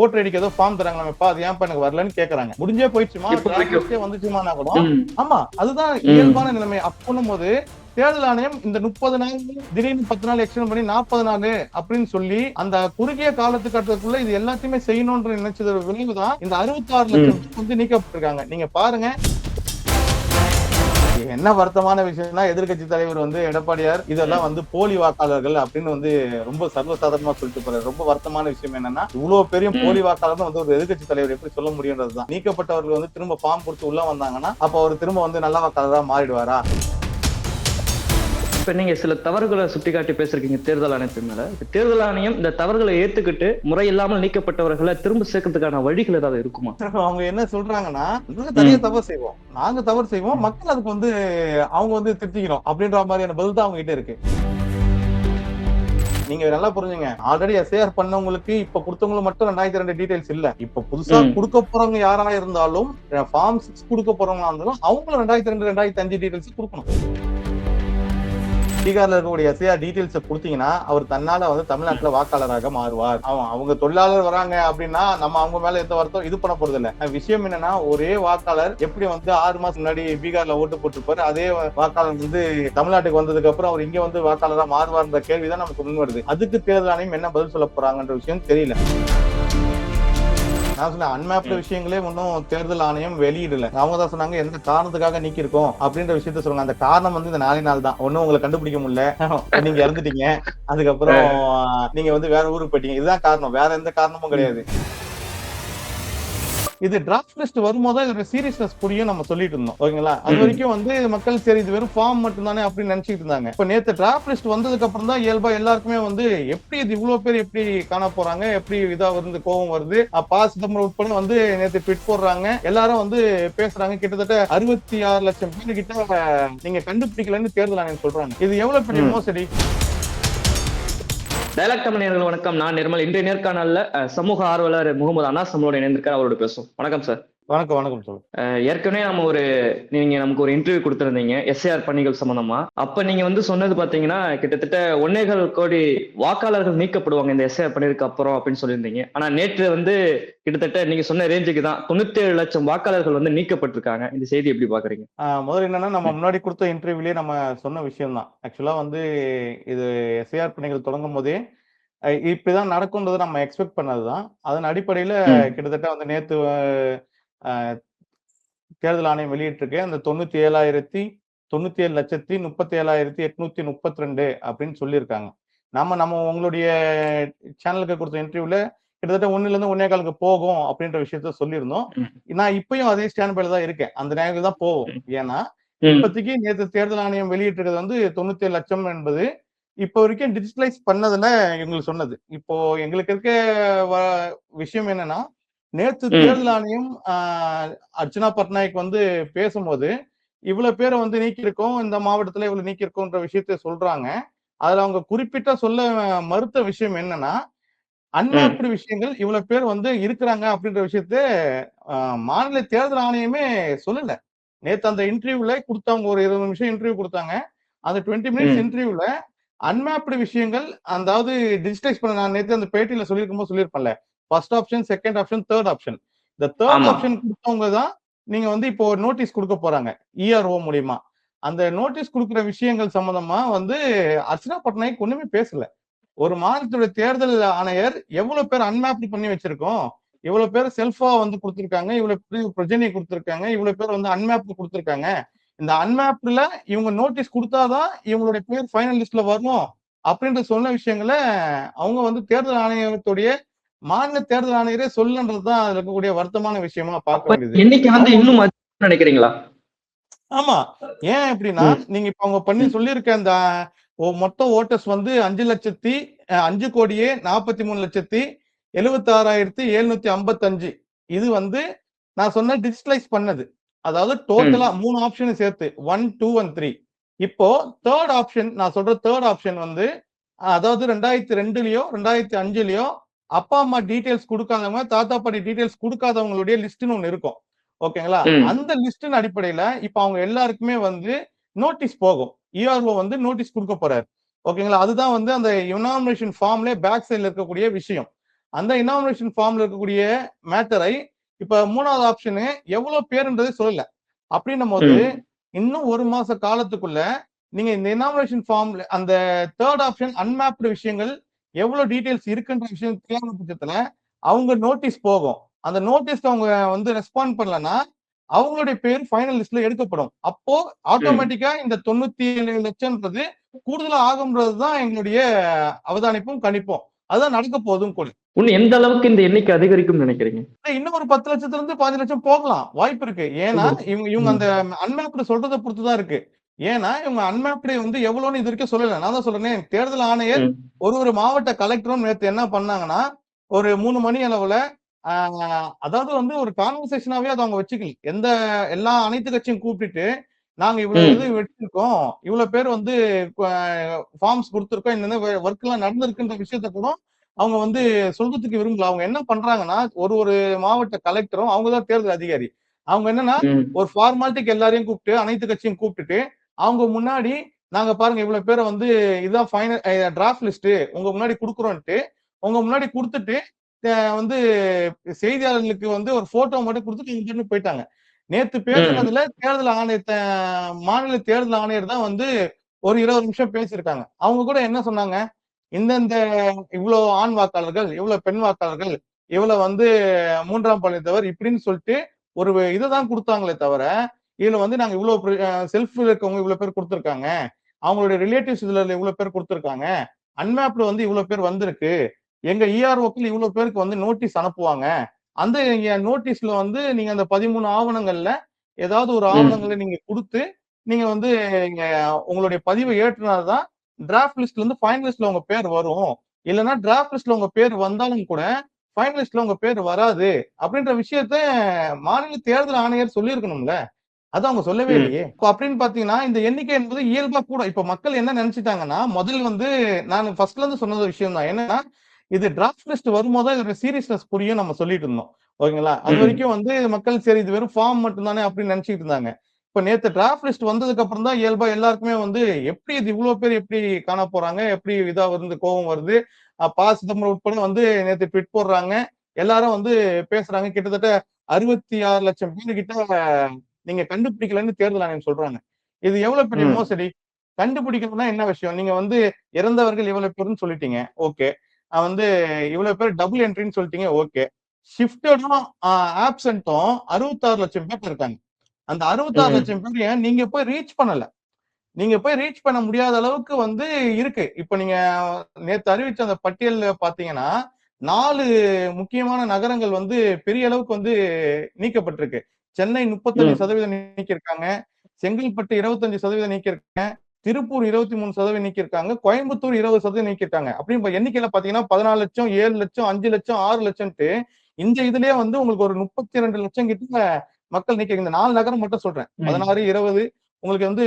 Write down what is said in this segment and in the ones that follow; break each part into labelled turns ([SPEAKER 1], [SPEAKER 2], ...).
[SPEAKER 1] Voter ஐடிக்கு ஏதோ form தராங்களாமப்பா அது ஏன் எனக்கு வரலன்னு கேக்குறாங்க. முடிஞ்சே போயிடுச்சுமா? வந்துச்சுமானா கூட. ஆமா அதுதான். இயல்பான நிலைமை. அப்படின்னும் போது தேர்தல் ஆணையம் இந்த முப்பது நாள் திடீர்னு பத்து நாள் எக்ஸ்டெண்ட் பண்ணி நாற்பது நாள் அப்படின்னு சொல்லி அந்த குறுகிய காலத்துக்கட்டத்துக்குள்ள இது எல்லாத்தையுமே செய்யணும்ன்ற நினைச்சது விளைவுதான் இந்த அறுபத்தி ஆறு லட்சம் வந்து நீக்கப்பட்டிருக்காங்க. நீங்க பாருங்க. என்ன வருத்தமான விஷயம்னா எதிர்க்கட்சி தலைவர் வந்து எடப்பாடியார் இதெல்லாம் வந்து போலி வாக்காளர்கள் அப்படின்னு வந்து ரொம்ப சர்வசாதாரணமா சொல்லிட்டு போறாரு. ரொம்ப வருத்தமான விஷயம் என்னன்னா இவ்வளவு பெரிய. போலி வாக்காளர் வந்து ஒரு எதிர்க்கட்சி தலைவர் எப்படி சொல்ல முடியுன்றதுதான். நீக்கப்பட்டவர்கள் வந்து திரும்ப ஃபார்ம் கொடுத்து உள்ள வந்தாங்கன்னா அப்ப அவர் திரும்ப வந்து நல்ல வாக்காளரா மாறிடுவாரா?
[SPEAKER 2] இப்ப நீங்க சில தவறுகளை சுட்டிக்காட்டி பேசிருக்கீங்க தேர்தல் ஆணையத்தின் மேல. தேர்தல் ஆணையம் இந்த தவறுகளை ஏத்துக்கிட்டு முறை இல்லாமல் நீக்கப்பட்டவர்களை திரும்ப சேர்க்கறதுக்கான வழிகள் ஏதாவது இருக்குமா?
[SPEAKER 1] அவங்க என்ன சொல்றாங்கன்னா நாங்க தனியா தவறு செய்வோம். நாங்க தவறு செய்வோம். மக்கள் அதுக்கு வந்து அவங்க வந்து திருத்திக்கணும். அப்படின்ற மாதிரியான பதில் தான் அவங்க கிட்ட இருக்கு. நீங்க நல்லா புரிஞ்சுங்க. ஆல்ரெடி எஸ்ஏஆர் பண்ணவங்களுக்கு இப்ப கொடுத்தவங்களுக்கு மட்டும் ரெண்டாயிரத்தி ரெண்டு டீடைல்ஸ் இல்ல. இப்ப புதுசா. கொடுக்க போறவங்க யாரா இருந்தாலும் ஃபார்ம் சிக்ஸ் கொடுக்க போறவங்களா இருந்தாலும் அவங்களும் ரெண்டாயிரத்தி ரெண்டு ரெண்டாயிரத்தி அஞ்சு டீடைல்ஸ் கொடுக்கணும். பீகார்ல இருக்கக்கூடிய எஸ்ஐஆர் டீடைல்ஸ் கொடுத்தீங்கன்னா அவர் தன்னால வந்து தமிழ்நாட்டுல வாக்காளராக மாறுவார். அவன் அவங்க தொழிலாளர் வராங்க அப்படின்னா நம்ம அவங்க மேல எந்த வருத்தம்? இது பண்ண போறது இல்ல. விஷயம் என்னன்னா ஒரே வாக்காளர் எப்படி வந்து ஆறு மாசம் முன்னாடி பீகார்ல ஓட்டு போட்டிருப்பாரு அதே வாக்காளர் வந்து தமிழ்நாட்டுக்கு வந்ததுக்கு அப்புறம் அவர் இங்க வந்து வாக்காளரா மாறுவார்ன்ற கேள்விதான் நமக்கு முன் வருது. அதுக்கு தேர்தல் ஆணையம் என்ன பதில் சொல்ல போறாங்கன்ற விஷயம் தெரியல. நான் சொன்னேன் அன்மேப்டு விஷயங்களே இன்னும் தேர்தல் ஆணையம் வெளியிடல. அவங்க தான் சொன்னாங்க எந்த காரணத்துக்காக நீக்கிருக்கோம் அப்படின்ற விஷயத்த சொல்லுங்க. அந்த காரணம் வந்து இந்த நாளை நாள் தான். ஒண்ணும் உங்களை கண்டுபிடிக்க முடியல. நீங்க இறந்துட்டீங்க. அதுக்கப்புறம் நீங்க வந்து வேற ஊருக்கு போயிட்டீங்க. இதுதான் காரணம். வேற எந்த காரணமும் கிடையாது. இது டிராஃப்ட் லிஸ்ட் வரும்போது இதோட சீரியஸ்னஸ் புரியும் நம்ம சொல்லிட்டு இருந்தோம். ஓகேங்களா? அது. வரைக்கும் வந்து மக்கள் சரி இது வெறும் ஃபார்ம் மட்டும் தானே அப்படின்னு நினைச்சிட்டு இருந்தாங்க. இப்ப நேத்து டிராஃப்ட் லிஸ்ட் வந்ததுக்கு அப்புறம் தான் இயல்பா எல்லாருக்குமே வந்து எப்படி இது இவ்வளவு பேர் எப்படி காண போறாங்க? எப்படி இதா வந்து கோவம் வருது? அப்பா சிதம்பரம் உட்பட வந்து நேத்து ட்விட் போடுறாங்க. எல்லாரும் வந்து பேசுறாங்க. கிட்டத்தட்ட அறுபத்தி ஆறு லட்சம் பேர் கிட்ட நீங்க கண்டுபிடிக்கலன்னு தேர்தல் ஆணையம் சொல்றாங்க. இது எவ்வளவு பெரிய. மோசடி?
[SPEAKER 2] டைலாக் தமிழர்கள் வணக்கம். நான் நிர்மல். இன்றைய நேர்காணல்ல சமூக ஆர்வலர் முகமது அனாஸ் நம்மளோட இணைந்திருக்கார். அவரோட பேசும் வணக்கம் சார்
[SPEAKER 1] வணக்கம் வணக்கம் சொல்லு
[SPEAKER 2] அஹ், ஏற்கனவே நம்ம ஒரு நீங்க நமக்கு ஒரு இன்டர்வியூ கொடுத்திருந்தீங்க எஸ்ஏஆர் பணிகள் சம்பந்தமா. அப்ப நீங்க வந்து சொன்னது பாத்தீங்கன்னா கிட்டத்தட்ட ஒன்னேகால் கோடி வாக்காளர்கள் நீக்கப்படுவாங்க இந்த எஸ்ஏஆர் பணிக்கு அப்புறம் அப்படின்னு சொல்லியிருந்தீங்க. ஆனா நேற்று வந்து கிட்டத்தட்ட நீங்க சொன்ன ரேஞ்சுக்கு தான் தொண்ணூத்தி ஏழு லட்சம் வாக்காளர்கள் வந்து நீக்கப்பட்டிருக்காங்க. இந்த செய்தி எப்படி பாக்குறீங்க?
[SPEAKER 1] முதல்ல என்னன்னா நம்ம முன்னாடி கொடுத்த இன்டர்வியூலயே நம்ம சொன்ன விஷயம் தான். ஆக்சுவலா வந்து இது எஸ்ஐஆர் பணிகள் தொடங்கும் போதே இப்படிதான் நடக்கும்ன்றது நம்ம எக்ஸ்பெக்ட் பண்ணதுதான். அதன் அடிப்படையில. கிட்டத்தட்ட வந்து நேத்து தேர்தல் ஆணையம் வெளியிட்டிருக்கு. அந்த தொண்ணூத்தி ஏழாயிரத்தி தொண்ணூத்தி ஏழு லட்சத்தி முப்பத்தி ஏழாயிரத்தி எட்நூத்தி முப்பத்தி ரெண்டு அப்படின்னு சொல்லியிருக்காங்க. நம்ம நம்ம உங்களுடைய சேனலுக்கு கொடுத்த இன்டர்வியூல கிட்டத்தட்ட ஒண்ணுல இருந்து ஒன்னே காலுக்கு போகும் அப்படின்ற விஷயத்த சொல்லியிருந்தோம். நான் இப்பயும் அதே ஸ்டாண்ட் பைல தான் இருக்கேன். அந்த நேரத்தில் தான் போகும். ஏன்னா இப்போதைக்கு நேற்று தேர்தல் ஆணையம் வெளியிட்டிருக்கிறது வந்து தொண்ணூத்தி ஏழு லட்சம் என்பது இப்போ வரைக்கும் டிஜிட்டலைஸ் பண்ணதுல எங்களுக்கு சொன்னது. இப்போ எங்களுக்கு இருக்க விஷயம் என்னன்னா நேற்று
[SPEAKER 2] ம்.
[SPEAKER 1] தேர்தல் ஆணையம் ஆஹ், அர்ச்சனா பட்நாயக் வந்து பேசும்போது இவ்வளவு பேரை வந்து நீக்கியிருக்கோம் இந்த மாவட்டத்துல இவ்வளவு நீக்கியிருக்கோன்ற விஷயத்த சொல்றாங்க அதுல அவங்க குறிப்பிட்ட சொல்ல மறுத்த விஷயம் என்னன்னா அன்மேப்டு விஷயங்கள் இவ்வளவு பேர் வந்து இருக்கிறாங்க அப்படின்ற விஷயத்த மாநில தேர்தல் ஆணையமே சொல்லல நேத்து அந்த இன்டர்வியூல கொடுத்தவங்க ஒரு இருபது நிமிஷம் இன்டர்வியூ கொடுத்தாங்க அந்த டுவெண்ட்டி மினிட்ஸ். இன்டர்வியூல அன்மேப்டு விஷயங்கள் அதாவது டிஜிட்டைஸ் பண்ண நான் நேத்து அந்த பேட்டியில சொல்லியிருக்கும் போது சொல்லியிருப்பேன்ல first option second option third option இந்த தேர்ட். ஆப்ஷன் கொடுத்தவங்க தான் நீங்க வந்து இப்போ நோட்டீஸ் கொடுக்க போறாங்க இஆர்ஓ மூலியமா. அந்த நோட்டீஸ் கொடுக்குற விஷயங்கள் சம்பந்தமா வந்து அர்ச்சனா பட்நாயக் ஒண்ணுமே பேசல. ஒரு மாநிலத்துடைய தேர்தல் ஆணையர் எவ்வளவு பேர் அன்மேப்டு பண்ணி வச்சிருக்கோம் இவ்வளவு பேர் செல்ஃபா வந்து கொடுத்திருக்காங்க இவ்வளவு பேர் பிரஜனை கொடுத்திருக்காங்க இவ்வளவு பேர் வந்து அன்மேப்டு கொடுத்திருக்காங்க. இந்த அன்மேப்டுல இவங்க நோட்டீஸ் கொடுத்தாதான் இவங்களுடைய பேர் ஃபைனல் லிஸ்ட்ல வரணும் அப்படின்ற சொன்ன விஷயங்களை அவங்க வந்து தேர்தல் ஆணையத்துடைய மாநில தேர்தல் ஆணையரே சொல்லன்றதுதான் அதுல இருக்கக்கூடிய வருத்தமான விஷயமா பார்க்க வேண்டியது.
[SPEAKER 2] எண்ணிக்கை வந்து இன்னும் நினைக்கிறீங்களா?
[SPEAKER 1] ஆமா. ஏன் எப்படின்னா
[SPEAKER 2] ம்.
[SPEAKER 1] நீங்க இப்ப அவங்க பண்ணி. சொல்லியிருக்க அந்த மொத்த ஓட்டர்ஸ் வந்து அஞ்சு லட்சத்தி அஞ்சு கோடியே நாற்பத்தி மூணு லட்சத்தி எழுபத்தி ஆறாயிரத்தி எழுநூத்தி ஐம்பத்தஞ்சு. இது வந்து நான் சொன்ன டிஜிட்டலைஸ் பண்ணது. அதாவது டோட்டலா மூணு ஆப்ஷனும் சேர்த்து ஒன் டூ ஒன் த்ரீ. இப்போ தேர்ட் ஆப்ஷன் நான் சொல்ற தேர்ட் ஆப்ஷன் வந்து அதாவது ரெண்டாயிரத்தி ரெண்டுலயோ ரெண்டாயிரத்தி அஞ்சுலயோ அப்பா அம்மா டீடைல்ஸ் கொடுக்காதவங்க தாத்தா பாட்டி டீடைல்ஸ் கொடுக்காதவங்களுடைய லிஸ்ட்னு ஒண்ணு இருக்கும். ஓகேங்களா. அந்த லிஸ்டின் அடிப்படையில இப்ப அவங்க எல்லாருக்குமே வந்து நோட்டீஸ் போகும். இஆர்ஓ வந்து நோட்டீஸ் கொடுக்க போறாரு. ஓகேங்களா? அதுதான் வந்து அந்த யுனாமினேஷன் ஃபார்ம்ல பேக் சைடுல இருக்கக்கூடிய விஷயம். அந்த இனாமினேஷன் ஃபார்ம்ல இருக்கக்கூடிய மேட்டரை இப்ப மூணாவது ஆப்ஷனு எவ்வளவு பேருன்றதை சொல்லல. அப்படின்னும் போது. இன்னும் ஒரு மாச காலத்துக்குள்ள நீங்க இந்த இனாமினேஷன் ஃபார்ம்ல அந்த தேர்ட் ஆப்ஷன் அன்மேப்டு விஷயங்கள் எவ்வளவு டீடைல்ஸ் இருக்குன்ற விஷயம் தெரியாத பட்சத்துல அவங்க நோட்டீஸ் போகும். அந்த நோட்டீஸ்க்கு அவங்க வந்து ரெஸ்பாண்ட் பண்ணலன்னா அவங்களுடைய பேர் ஃபைனல் லிஸ்ட்ல எடுக்கப்படும். அப்போ ஆட்டோமேட்டிக்கா இந்த தொண்ணூத்தி ஏழு லட்சம்ன்றது கூடுதலா ஆகும்ன்றதுதான் எங்களுடைய அவதானிப்பும் கணிப்பும். அதுதான் நடக்க போதும் கூட.
[SPEAKER 2] இன்னும் எந்த அளவுக்கு இந்த எண்ணிக்கை அதிகரிக்கும் நினைக்கிறீங்க?
[SPEAKER 1] இன்னும் ஒரு பத்து லட்சத்துல இருந்து பாஞ்சு லட்சம் போகலாம். வாய்ப்பு இருக்கு. ஏன்னா இவங்க இவங்க அந்த அன்மேப்டு சொல்றதை பொறுத்து தான் இருக்கு. ஏன்னா இவங்க அன்மேப்டு வந்து எவ்வளவுன்னு இது வரைக்கும் சொல்லல நான் தான் சொல்றேன் தேர்தல் ஆணையர். ஒரு ஒரு மாவட்ட கலெக்டரும் நேத்து என்ன பண்ணாங்கன்னா ஒரு மூணு மணி அளவுல அதாவது வந்து ஒரு கான்வர்சேஷனாவே அதை அவங்க வச்சுக்கல எந்த எல்லா அனைத்து கட்சியும் கூப்பிட்டுட்டு நாங்க இவ்வளவு. இது வச்சிருக்கோம் இவ்வளவு பேர் வந்து ஃபார்ம்ஸ் கொடுத்துருக்கோம் இந்த ஒர்க் எல்லாம் நடந்திருக்குன்ற விஷயத்த கூட அவங்க வந்து சொல்றதுக்கு விரும்பல அவங்க என்ன பண்றாங்கன்னா ஒரு ஒரு மாவட்ட கலெக்டரும் அவங்க தான் தேர்தல் அதிகாரி அவங்க என்னன்னா. ஒரு ஃபார்மாலிட்டிக்கு எல்லாரையும் கூப்பிட்டு அனைத்து கட்சியும் கூப்பிட்டுட்டு அவங்க முன்னாடி நாங்க பாருங்க இவ்வளவு பேரை வந்து இதுதான் ஃபைனல் டிராஃப்ட் லிஸ்ட் உங்க முன்னாடி கொடுக்குறோன்ட்டு உங்க முன்னாடி கொடுத்துட்டு வந்து செய்தியாளர்களுக்கு வந்து ஒரு போட்டோ மட்டும் கொடுத்துட்டு இங்க போயிட்டாங்க. நேத்து பேசுனதுல தேர்தல் ஆணையத்தை மாநில தேர்தல் ஆணையர் தான் வந்து ஒரு இருபது நிமிஷம் பேசியிருக்காங்க. அவங்க கூட என்ன சொன்னாங்க? இந்தந்த இவ்வளவு ஆண் வாக்காளர்கள் இவ்வளவு பெண் வாக்காளர்கள் இவ்வளவு வந்து மூன்றாம் பாலினத்தவர் இப்படின்னு சொல்லிட்டு ஒரு இதுதான் கொடுத்தாங்களே தவிர இதுல வந்து நாங்க இவ்வளவு செல்ஃப் இருக்கவங்க இவ்வளவு பேர் கொடுத்துருக்காங்க. அவங்களுடைய ரிலேட்டிவ்ஸ் இதுல இவ்வளவு பேர் கொடுத்துருக்காங்க. அன்மேப்ல வந்து இவ்வளவு பேர் வந்திருக்கு. எங்க இஆர்ஓக்கள் இவ்வளவு பேருக்கு வந்து நோட்டீஸ் அனுப்புவாங்க. அந்த நோட்டீஸ்ல வந்து நீங்க அந்த பதிமூணு ஆவணங்கள்ல ஏதாவது ஒரு ஆவணங்களை நீங்க கொடுத்து நீங்க வந்து இங்க உங்களுடைய பதிவை ஏற்றுனாதான் டிராஃப்ட் லிஸ்ட்ல இருந்து ஃபைனல் லிஸ்ட்ல உங்க பேர் வரும். இல்லைன்னா டிராஃப்ட் லிஸ்ட்ல உங்க பேர் வந்தாலும் கூட ஃபைனல் லிஸ்ட்ல உங்க பேர் வராது. அப்படின்ற விஷயத்த மாநில தேர்தல் ஆணையர் சொல்லியிருக்கணும்ல. அது அவங்க சொல்லவே. இல்லையே. இப்போ அப்படின்னு பாத்தீங்கன்னா இந்த எண்ணிக்கை என்பது இயல்பா கூட இப்ப மக்கள் என்ன நினைச்சிட்டாங்கன்னா முதல் வந்து நான் ஃபர்ஸ்ட்ல இருந்து சொன்னது விஷயம் தான் என்னன்னா இது டிராஃப்ட் லிஸ்ட் வரும்போது இதோட சீரியஸ்னஸ் புரியும் நம்ம சொல்லிட்டு இருந்தோம். ஓகேங்களா? அது. வரைக்கும் வந்து மக்கள் சரி இது வெறும் ஃபார்ம் மட்டும் தானே அப்படின்னு நினைச்சிட்டு இருந்தாங்க. இப்ப நேத்து டிராஃப்ட் லிஸ்ட் வந்ததுக்கு அப்புறம் தான் இயல்பா எல்லாருக்குமே வந்து எப்படி இது இவ்வளவு பேர் எப்படி காண போறாங்க? எப்படி இதா வந்து கோபம் வருது? ப சிதம்பரம் உட்பட வந்து நேத்து ட்விட் போடுறாங்க. எல்லாரும் வந்து பேசுறாங்க. கிட்டத்தட்ட அறுபத்தி ஆறு லட்சம் பேர் கிட்ட நீங்க கண்டுபிடிக்கலன்னு தேர்தல் ஆணையம் சொல்றாங்க. இது எவ்வளவு பெரிய. மோசடி? கண்டுபிடிக்கணும்னா என்ன விஷயம்? நீங்க வந்து இறந்தவர்கள் இவ்வளவு பேருன்னு சொல்லிட்டீங்க. ஓகே. வந்து இவ்வளவு பேர் டபுள் என்ட்ரின்னு சொல்லிட்டீங்க. ஓகே. ஷிஃப்டடும் ஆப்சென்ட்டும் அறுபத்தாறு லட்சம் பேர் இருக்காங்க. அந்த அறுபத்தாறு. லட்சம் பேரையும் நீங்க போய் ரீச் பண்ணல? நீங்க போய் ரீச் பண்ண முடியாத அளவுக்கு வந்து இருக்கு. இப்ப நீங்க நேத்து அறிவிச்ச அந்த பட்டியல்ல பாத்தீங்கன்னா நாலு முக்கியமான நகரங்கள் வந்து பெரிய அளவுக்கு வந்து நீக்கப்பட்டிருக்கு. சென்னை முப்பத்தஞ்சு. சதவீதம் நீக்கியிருக்காங்க. செங்கல்பட்டு இருபத்தஞ்சு சதவீதம் நீக்கியிருக்காங்க. திருப்பூர் இருபத்தி மூணு சதவீதம் நீக்கியிருக்காங்க. கோயம்புத்தூர் இருபது சதவீதம் நீக்கியிருக்காங்க. அப்படின்னு எண்ணிக்கையில பாத்தீங்கன்னா பதினாலு லட்சம் ஏழு லட்சம் அஞ்சு லட்சம் ஆறு லட்சம்ட்டு இந்த இதுலயே வந்து உங்களுக்கு ஒரு முப்பத்தி ரெண்டு லட்சம் கிட்ட மக்கள் நீக்க இந்த நாலு நகரம் மட்டும் சொல்றேன். பதினாறு இருபது உங்களுக்கு வந்து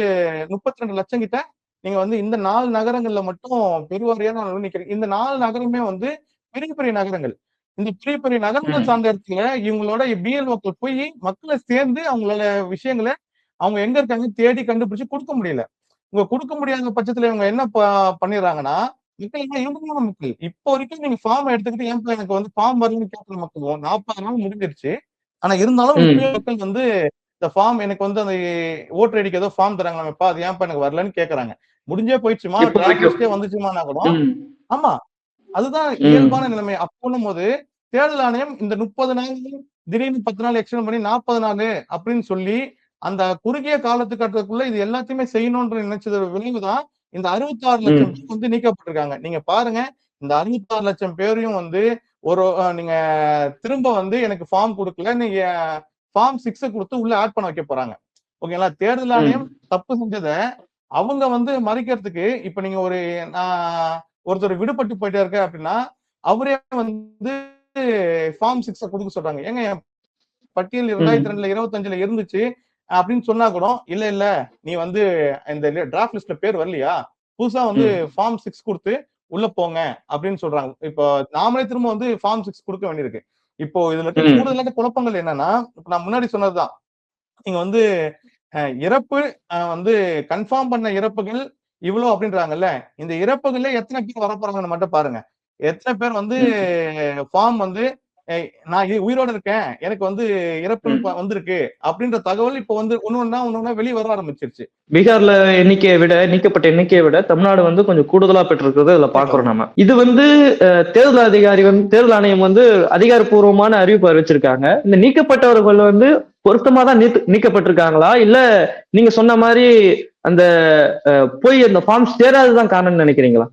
[SPEAKER 1] முப்பத்தி ரெண்டு லட்சம் கிட்ட நீங்க வந்து இந்த நாலு நகரங்கள்ல மட்டும் பெருவாரியான நிக்கிறீங்க இந்த நாலு நகரமே வந்து பெரிய பெரிய நகரங்கள். இந்த பெரிய பெரிய நகரங்கள். சார்ந்த இடத்துல இவங்களோட பிஎல்ஓக்கள் போய் மக்களை சேர்ந்து அவங்களோட விஷயங்களை அவங்க எங்க இருக்காங்க தேடி கண்டுபிடிச்சு கொடுக்க முடியல. இவங்க கொடுக்க முடியாத பட்சத்துல இவங்க என்ன பண்ணிடுறாங்கன்னா மக்கள் எல்லாம் மக்கள். இப்போ வரைக்கும் நீங்க ஃபார்ம் எடுத்துக்கிட்டு ஏன் எனக்கு வந்து ஃபார்ம் வரலன்னு கேட்கிற மக்கள் நாற்பது நாள் முடிஞ்சிருச்சு. ஆனா இருந்தாலும் மக்கள் வந்து இந்த ஃபார்ம் எனக்கு வந்து அந்த ஓட்டர் ஐடிக்கு ஏதோ ஃபார்ம் தராங்களாமப்பா அது ஏன்ப்பா எனக்கு வரலன்னு கேக்குறாங்க. முடிஞ்சே போயிடுச்சுமா? வந்துச்சுமானா கூட. ஆமா. அதுதான். இயல்பான நிலைமை. அப்போன்னும் போது தேர்தல் ஆணையம் இந்த முப்பது நாள் திடீர்னு பத்து நாள் எக்ஸ்டெண்ட் பண்ணி நாற்பது நாள் அப்படின்னு சொல்லி அந்த குறுகிய காலத்துக்கட்டுக்குள்ள இது எல்லாத்தையுமே செய்யணும்ன்ற நினைச்சது விளைவுதான் இந்த அறுபத்தாறு லட்சம்
[SPEAKER 2] ம்.
[SPEAKER 1] பேர் வந்து நீக்கப்பட்டிருக்காங்க. நீங்க பாருங்க இந்த அறுபத்தாறு லட்சம் பேரையும் வந்து ஒரு நீங்க திரும்ப வந்து எனக்கு ஃபார்ம் கொடுக்கல நீங்க ஃபார்ம் சிக்ஸ கொடுத்து உள்ள ஆட் பண்ண வைக்க போறாங்க. ஓகேங்களா தேர்தல் ஆணையம் தப்பு செஞ்சதை அவங்க வந்து மறைக்கிறதுக்கு இப்ப நீங்க ஒரு நான் ஒருத்தர் விடுபட்டு போயிட்டே இருக்க அப்படின்னா அவரே வந்து ஃபார்ம் சிக்ஸ கொடுக்க சொல்றாங்க. ஏங்க பட்டியல் இரண்டாயிரத்தி ரெண்டுல இருபத்தஞ்சுல இருந்துச்சு அப்படின்னு சொன்னா கூட இல்ல இல்ல நீ வந்து இந்த டிராஃப்ட் லிஸ்ட்ல பேர் வரலையா? புதுசா வந்து ஃபார்ம் சிக்ஸ் கொடுத்து உள்ள போங்க அப்படின்னு சொல்றாங்க. இப்போ நாமளே திரும்ப வந்து ஃபார்ம் சிக்ஸ் கொடுக்க வேண்டியிருக்கு. இப்போ இதுல இருக்க. கூடுதலான குழப்பங்கள் என்னன்னா இப்ப நான் முன்னாடி சொன்னதுதான். நீங்க வந்து இறப்பு வந்து கன்ஃபார்ம் பண்ண இறப்புகள் இவ்வளவு அப்படின்றாங்கல்ல? இந்த இறப்புகள்ல எத்தனை பேர் வரப்போறாங்கன்னு மட்டும் பாருங்க. எத்தனை பேர் வந்து ஃபார்ம் வந்து "ஏய், நான் உயிரோட இருக்கேன். எனக்கு வந்து இறப்பு வந்திருக்கு. அப்படின்ற தகவல் இப்ப வந்து ஒண்ணு ஒண்ணா வெளியே வர ஆரம்பிச்சிருச்சு.
[SPEAKER 2] பீகார்ல எண்ணிக்கையை விட நீக்கப்பட்ட எண்ணிக்கையை விட தமிழ்நாடு வந்து கொஞ்சம் கூடுதலா பெற்றிருக்கிறது இதுல பாக்குறோம் நம்ம. இது வந்து தேர்தல் அதிகாரி வந்து தேர்தல் ஆணையம் வந்து அதிகாரப்பூர்வமான அறிவிப்பு அறிவிச்சிருக்காங்க. இந்த நீக்கப்பட்டவர்கள் வந்து பொருத்தமா தான் நீக்கப்பட்டிருக்காங்களா? இல்ல நீங்க சொன்ன மாதிரி அந்த போய் அந்த ஃபார்ம் சேராததுதான் காரணம்னு நினைக்கிறீங்களா?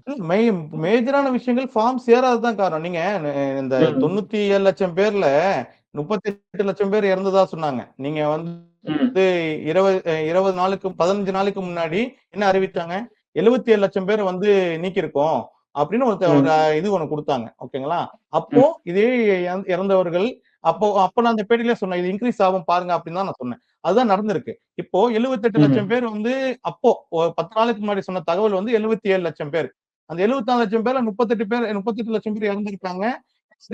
[SPEAKER 1] மேஜரான விஷயங்கள் ஃபார்ம் சேராததான் காரணம். நீங்க இந்த. தொண்ணூத்தி ஏழு லட்சம் பேர்ல முப்பத்தி எட்டு லட்சம் பேர் இறந்ததா சொன்னாங்க. நீங்க வந்து இருபது இருபது நாளுக்கு பதினஞ்சு நாளுக்கு முன்னாடி என்ன அறிவிச்சாங்க? எழுபத்தி ஏழு லட்சம் பேர் வந்து நீக்கியிருக்கோம் அப்படின்னு ஒரு இது ஒண்ணு கொடுத்தாங்க. ஓகேங்களா? அப்போ இதே இறந்த- இறந்தவர்கள் அப்போ அப்ப நான் அந்த பேட்டியில சொன்னேன் இது இன்க்ரீஸ் ஆகும் பாருங்க அப்படின்னு தான் நான் சொன்னேன். அதுதான் நடந்திருக்கு. இப்போ 78
[SPEAKER 2] ம்.
[SPEAKER 1] லட்சம் பேர் வந்து அப்போ பத்து நாளுக்கு முன்னாடி சொன்ன தகவல் வந்து 77 லட்சம் பேர். அந்த 74 லட்சம் பேர்ல முப்பத்தெட்டு பேர் முப்பத்தெட்டு லட்சம் பேர் இறந்திருக்காங்க.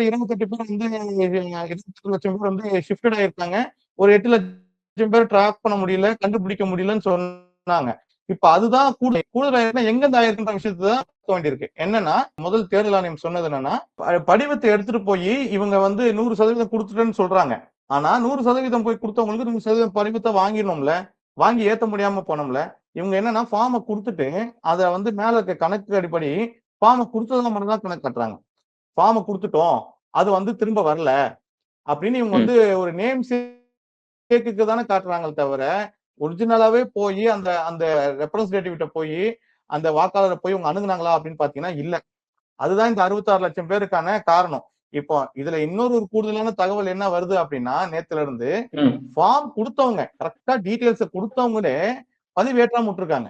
[SPEAKER 1] இருபத்தெட்டு பேர் வந்து இருபத்தெட்டு லட்சம் பேர் வந்து ஷிஃப்டட் ஆயிருக்காங்க. ஒரு எட்டு லட்சம் பேர் ட்ராக் பண்ண முடியல கண்டுபிடிக்க முடியலன்னு சொன்னாங்க. இப்ப அதுதான் கூட கூடுதல் எங்க இருந்து ஆயிருக்குன்ற விஷயத்தை தான் பார்க்க வேண்டியிருக்கு. என்னன்னா முதல் தேர்தல் ஆணையம் சொன்னது என்னன்னா படிவத்தை எடுத்துட்டு போய் இவங்க வந்து நூறு சதவீதம் கொடுத்துட்டேன்னு சொல்றாங்க. ஆனா நூறு சதவீதம் போய் கொடுத்தவங்களுக்கு நூறு சதவீதம் படிவத்தை வாங்கிடணும்ல வாங்கி ஏத்த முடியாம போனோம்ல இவங்க என்னன்னா ஃபார்மை கொடுத்துட்டு அதை வந்து மேல இருக்க கணக்கு அடிப்படை ஃபார்மை கொடுத்ததா மட்டும் தான் கணக்கு கட்டுறாங்க. ஃபார்மை கொடுத்துட்டோம் அது வந்து திரும்ப வரல அப்படின்னு இவங்க. வந்து ஒரு நேம் சேக்குக்கு தானே காட்டுறாங்களே தவிர ஒரிஜினலாவே போய் அந்த அந்த ரெப்ரஸன்டேட்டிவ்கிட்ட போய் அந்த வாக்காளரை போய் இவங்க அணுகுனாங்களா அப்படின்னு பாத்தீங்கன்னா இல்ல. அதுதான் இந்த அறுபத்தாறு லட்சம் பேருக்கான காரணம். இப்போ இதுல இன்னொரு ஒரு கூடுதலான தகவல் என்ன வருது அப்படின்னா நேத்துல இருந்து. ஃபார்ம் கொடுத்தவங்க கரெக்டா டீடைல்ஸ் கொடுத்தவங்களே பதிவேற்றாம விட்டுருக்காங்க.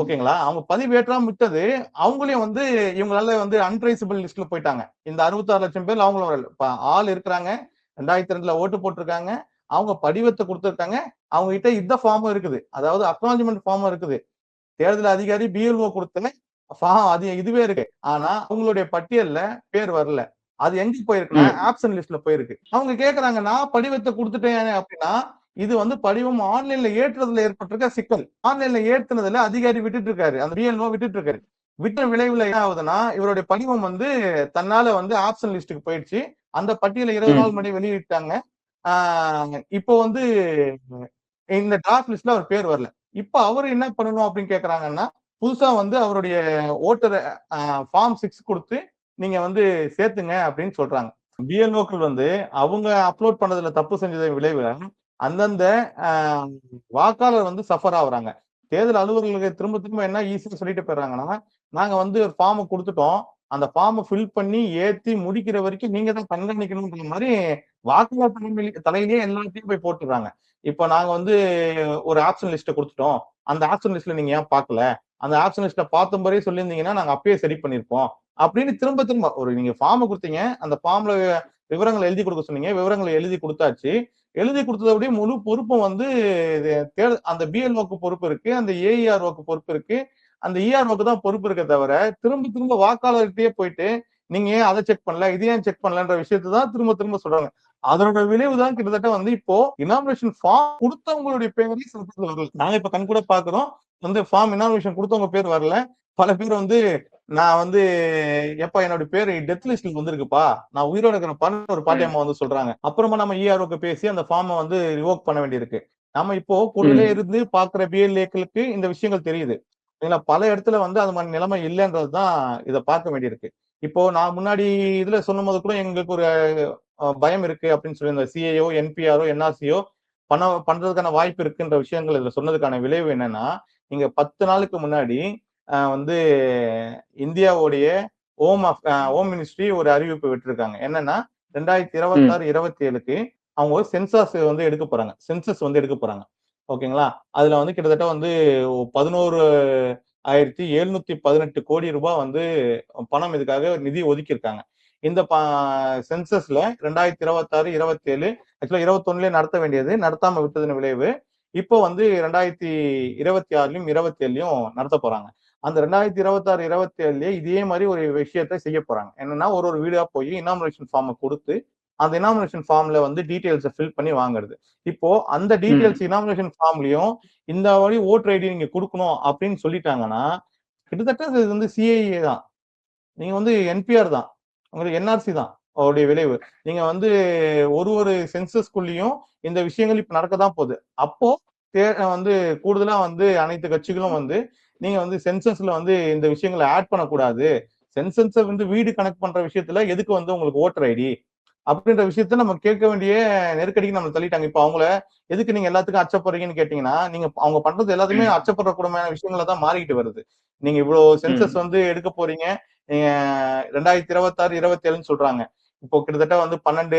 [SPEAKER 1] ஓகேங்களா? அவங்க பதிவேற்றாம விட்டது அவங்களையும் வந்து இவங்களால வந்து அன்ட்ரேசபிள் லிஸ்ட்ல போயிட்டாங்க. இந்த அறுபத்தாறு லட்சம் பேர் அவங்களும் ஆள் இருக்கிறாங்க ரெண்டாயிரத்தி ரெண்டுல ஓட்டு போட்டிருக்காங்க அவங்க படிவத்தை கொடுத்திருக்காங்க. அவங்க கிட்ட இந்த ஃபார்மும் இருக்குது. அதாவது அக்னாலஜ்மெண்ட் ஃபார்மும் இருக்குது. தேர்தல் அதிகாரி பிஎல்ஓ கொடுத்த ஃபார்ம் அது இதுவே இருக்கு. ஆனா அவங்களுடைய பட்டியல்ல பேர் வரல. அது எங்க போயிருக்குன்னா
[SPEAKER 2] ம்.
[SPEAKER 1] ஆப்சன் லிஸ்ட்ல போயிருக்கு. அவங்க கேக்குறாங்க நான் படிவத்தை கொடுத்துட்டேன் அப்படின்னா இது வந்து படிவம் ஆன்லைன்ல ஏற்றுறதுல ஏற்பட்டிருக்க சிக்கல். ஆன்லைன்ல ஏத்துனதுல அதிகாரி விட்டுட்டு இருக்காரு அந்த பிஎல்ஓ விட்டுட்டு இருக்காரு விட்ட விளைவுல என்ன ஆகுதுன்னா இவருடைய படிவம் வந்து தன்னால வந்து ஆப்ஷன் லிஸ்ட்டுக்கு போயிடுச்சு. அந்த பட்டியலை இருபது. நாள் முன்னாடி வெளியிட்டாங்க. இப்போ வந்து இந்த டிராஃப்ட் லிஸ்ட்ல அவர் பேர் வரல. இப்போ அவர் என்ன பண்ணணும் அப்படின்னு கேக்குறாங்கன்னா புதுசா வந்து அவருடைய ஓட்டர் ஃபார்ம் சிக்ஸ் கொடுத்து நீங்க வந்து சேர்த்துங்க அப்படின்னு சொல்றாங்க. பிஎல்ஓக்கள் வந்து அவங்க அப்லோட் பண்ணதுல தப்பு செஞ்சதை விளைவுல அந்தந்த வாக்காளர் வந்து சஃபர் ஆகுறாங்க. தேர்தல் அலுவலர்களுக்கு திரும்ப திரும்ப என்ன ஈஸியாக சொல்லிட்டு போயிடுறாங்கன்னா நாங்க வந்து ஒரு ஃபார்மை கொடுத்துட்டோம். அந்த ஃபார்மை ஃபில் பண்ணி ஏத்தி முடிக்கிற வரைக்கும் நீங்க தான் கண்காணிக்கணும்ன்ற மாதிரி வாக்காளர் தலைமையில தலையிலேயே எல்லாத்தையும் போய் போட்டுறாங்க இப்போ நாங்க வந்து ஒரு ஆப்ஷன் லிஸ்ட்டை கொடுத்துட்டோம். அந்த ஆப்ஷன் லிஸ்ட்ல நீங்க ஏன் பார்க்கல? அந்த ஆப்ஷன் லிஸ்ட்ல பார்த்த முறையே சொல்லியிருந்தீங்கன்னா நாங்க அப்பயே சரி பண்ணிருப்போம் அப்படின்னு திரும்ப திரும்ப ஒரு நீங்க ஃபார்மை கொடுத்தீங்க. அந்த ஃபார்ம்ல விவரங்களை எழுதி கொடுக்க சொன்னீங்க. விவரங்களை எழுதி கொடுத்தாச்சு. எழுதி கொடுத்ததோடய முழு பொறுப்பும் வந்து இது தேர்- அந்த பிஎல்ஓக்கு பொறுப்பு இருக்கு. அந்த ஏஇஆர்ஓக்கு பொறுப்பு இருக்கு. அந்த இஆர்ஓக்கு தான் பொறுப்பு இருக்க தவிர திரும்ப திரும்ப வாக்காளர்கிட்டயே போயிட்டு நீங்க ஏன் அதை செக் பண்ணல இது ஏன் செக் பண்ணலன்ற விஷயத்தை தான் திரும்ப திரும்ப சொல்றாங்க. அதனோட விளைவு தான் கிட்டத்தட்ட வந்து இப்போ இனாமினேஷன் ஃபார்ம் கொடுத்தவங்களுடைய பேரே சில பேர் வரல நாங்க இப்ப கண் கூட பாக்குறோம் வந்து ஃபார்ம் இனாமினேஷன் கொடுத்தவங்க பேர் வரல. பல பேர் வந்து நான் வந்து எப்ப என்னோட பேரு டெத் லிஸ்ட்ல வந்திருக்குப்பா. நான் உயிரோட இருக்கிறப்பன்னு ஒரு பாட்டியம்மா வந்து சொல்றாங்க. அப்புறமா நம்ம இஆர்ஓக்கு பேசி அந்த ஃபார்மை வந்து ரிவோக் பண்ண வேண்டியிருக்கு. நம்ம இப்போ கூடவே இருந்து பாக்குற பிஎல்ஏக்களுக்கு இந்த விஷயங்கள் தெரியுது. சரிங்களா பல இடத்துல வந்து அது மாதிரி நிலைமை இல்லைன்றது தான் இதை பார்க்க வேண்டியிருக்கு. இப்போ நான் முன்னாடி இதுல சொன்னும் போது கூட எங்களுக்கு ஒரு பயம் இருக்கு அப்படின்னு சொல்லி இந்த சிஏஓ என்பிஆரோ என்ஆர்சியோ பண்ண பண்றதுக்கான வாய்ப்பு இருக்குன்ற விஷயங்கள் இதுல சொன்னதுக்கான விளைவு என்னன்னா நீங்க பத்து நாளுக்கு முன்னாடி வந்து இந்தியாவுடைய ஹோம் ஹோம் மினிஸ்ட்ரி ஒரு அறிவிப்பு விட்டுருக்காங்க. என்னன்னா ரெண்டாயிரத்தி இருபத்தாறு இருபத்தி ஏழுக்கு அவங்க ஒரு சென்சாஸ் வந்து எடுக்க போறாங்க. சென்சஸ் வந்து எடுக்க போறாங்க. ஓகேங்களா? அதுல வந்து கிட்டத்தட்ட வந்து பதினோரு ஆயிரத்தி எழுநூத்தி பதினெட்டு கோடி ரூபாய் வந்து பணம் இதுக்காக நிதி ஒதுக்கியிருக்காங்க. இந்த சென்சஸ்ல ரெண்டாயிரத்தி இருபத்தாறு இருபத்தி ஏழு ஆக்சுவலா இருபத்தொன்னுலயே நடத்த வேண்டியது நடத்தாம விட்டதன் விளைவு இப்போ வந்து ரெண்டாயிரத்தி இருபத்தி ஆறுலயும் இருபத்தி ஏழுலயும் நடத்த போறாங்க. அந்த ரெண்டாயிரத்தி இருபத்தாறு இருபத்தி ஏழுலயே இதே மாதிரி ஒரு விஷயத்த செய்ய போறாங்க. என்னன்னா ஒரு ஒரு வீடா போய் இனாமினேஷன் ஃபார்மை கொடுத்து அந்த இனாமினேஷன் ஃபார்ம்ல வந்து டீடைல்ஸை ஃபில் பண்ணி வாங்குறது. இப்போ அந்த டீடைல்ஸ் இனாமினேஷன் ஃபார்ம்லயும் இந்த வழி ஓட்டர் ஐடி நீங்க கொடுக்கணும் அப்படின்னு சொல்லிட்டாங்கன்னா கிட்டத்தட்ட இது வந்து சிஐஏ தான். நீங்க வந்து என்பிஆர் தான். உங்களுக்கு என்ஆர்சி தான் அவருடைய விளைவு. நீங்க வந்து ஒரு ஒரு சென்சஸ்குள்ளேயும் இந்த விஷயங்கள் இப்ப நடக்க தான் போகுது. அப்போ தே- வந்து கூடுதலா வந்து அனைத்து கட்சிகளும் வந்து நீங்க வந்து சென்சஸ்ல வந்து இந்த விஷயங்களை ஆட் பண்ணக்கூடாது. சென்சன்ஸை வந்து வீடு கணக்கு பண்ற விஷயத்துல எதுக்கு வந்து உங்களுக்கு ஓட்டர் ஐடி அப்படின்ற விஷயத்த நம்ம கேட்க வேண்டிய நெருக்கடிக்கு நம்ம தள்ளிட்டாங்க. இப்ப அவங்கள எதுக்கு நீங்க எல்லாத்துக்கும் அச்சப்படுறீங்கன்னு கேட்டீங்கன்னா நீங்க அவங்க பண்றது எல்லாத்துமே அச்சப்படுற கூடமான விஷயங்கள தான் மாறிக்கிட்டு வருது. நீங்க இவ்வளவு சென்சஸ் வந்து எடுக்க போறீங்க. நீங்க ரெண்டாயிரத்தி இருபத்தாறு இருபத்தி ஏழுன்னு சொல்றாங்க. இப்போ கிட்டத்தட்ட வந்து பன்னெண்டு